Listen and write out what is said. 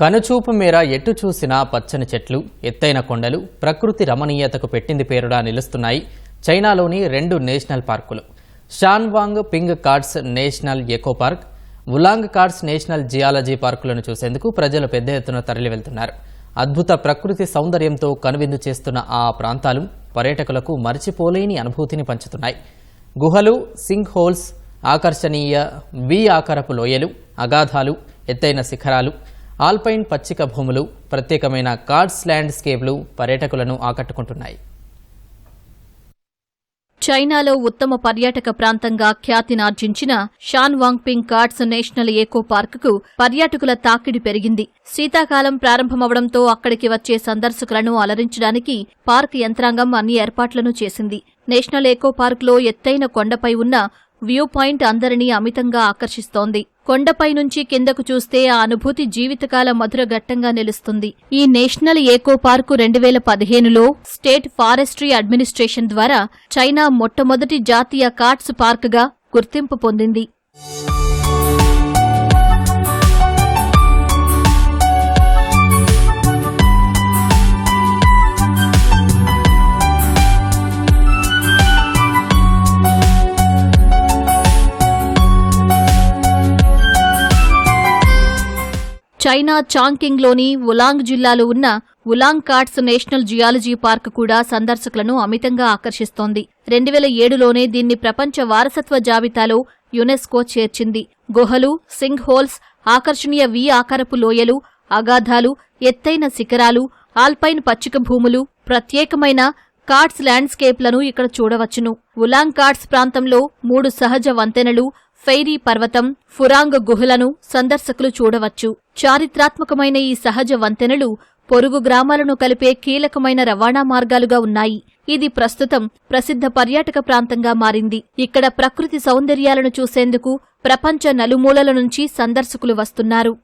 కనుచూపు మేర ఎటు చూసినా పచ్చని చెట్లు ఎత్తైన కొండలు ప్రకృతి రమణీయతకు పెట్టింది పేరుడా నిలుస్తున్నాయి చైనాలోని రెండు నేషనల్ పార్కులు. Shanwangping karst national eco park Wulong karst national geology పార్కులను చూసేందుకు ప్రజలు పెద్ద ఎత్తున తరలి వెళ్తున్నారు అద్భుత ప్రకృతి సౌందర్యంతో కనువిందు చేస్తున్న ఆ ప్రాంతాలు పర్యాటకులకు మరిచిపోలేని అనుభూతిని పంచుతున్నాయి. గుహలు సింక్ హోల్స్ ఆకర్షణీయ వి ఆకారపు లోయలు అగాధాలు ఎత్తైన శిఖరాలు ఆల్పైన్ పచ్చిక భూములు ప్రత్యేకమైన కార్డ్స్ ల్యాండ్స్కేప్లు పర్యాటకులను ఆకట్టుకుంటున్నాయి. చైనాలో ఉత్తమ పర్యాటక ప్రాంతంగా ఖ్యాతినార్జించిన Shanwangping karst national eco పార్కుకు పర్యాటకుల తాకిడి పెరిగింది. శీతాకాలం ప్రారంభమవడంతో అక్కడికి వచ్చే సందర్శకులను అలరించడానికి పార్క్ యంత్రాంగం అన్ని ఏర్పాట్లను చేసింది. నేషనల్ ఏకో పార్క్లో ఎత్తైన కొండపై ఉన్న వ్యూ పాయింట్ అందరినీ అమితంగా ఆకర్షిస్తోంది. కొండపై నుంచి కిందకు చూస్తే ఆ అనుభూతి జీవితకాల మధుర ఘట్టంగా నిలుస్తుంది. ఈ నేషనల్ ఏకో పార్కు రెండు వేల పదిహేనులో స్టేట్ ఫారెస్ట్రీ అడ్మినిస్ట్రేషన్ ద్వారా చైనా మొట్టమొదటి జాతీయ కార్ట్స్ పార్క్గా గుర్తింపు పొందింది. చైనా చాంకింగ్లోని ఉలాంగ్ జిల్లాలో ఉన్న Wulong karst national geology park కూడా సందర్శకులను అమితంగా ఆకర్షిస్తోంది. రెండు వేల ఏడులోనే దీన్ని ప్రపంచ వారసత్వ జాబితాలో యునెస్కో చేర్చింది. గుహలు సింగ్ హోల్స్ ఆకర్షణీయ వి ఆకారపు లోయలు అగాధాలు ఎత్తైన శిఖరాలు ఆల్పైన్ పచ్చిక భూములు ప్రత్యేకమైన కార్డ్స్ ల్యాండ్స్కేప్లను ఇక్కడ చూడవచ్చును. ఉలాంగ్ కార్డ్స్ ప్రాంతంలో మూడు సహజ వంతెనలు ఫెయిరీ పర్వతం ఫురాంగ్ గుహలను సందర్శకులు చూడవచ్చు. చారిత్రాత్మకమైన ఈ సహజ వంతెనలు పొరుగు గ్రామాలను కలిపే కీలకమైన రవాణా మార్గాలుగా ఉన్నాయి. ఇది ప్రస్తుతం ప్రసిద్ధ పర్యాటక ప్రాంతంగా మారింది. ఇక్కడ ప్రకృతి సౌందర్యాలను చూసేందుకు ప్రపంచ నలుమూలల నుంచి సందర్శకులు వస్తున్నారు.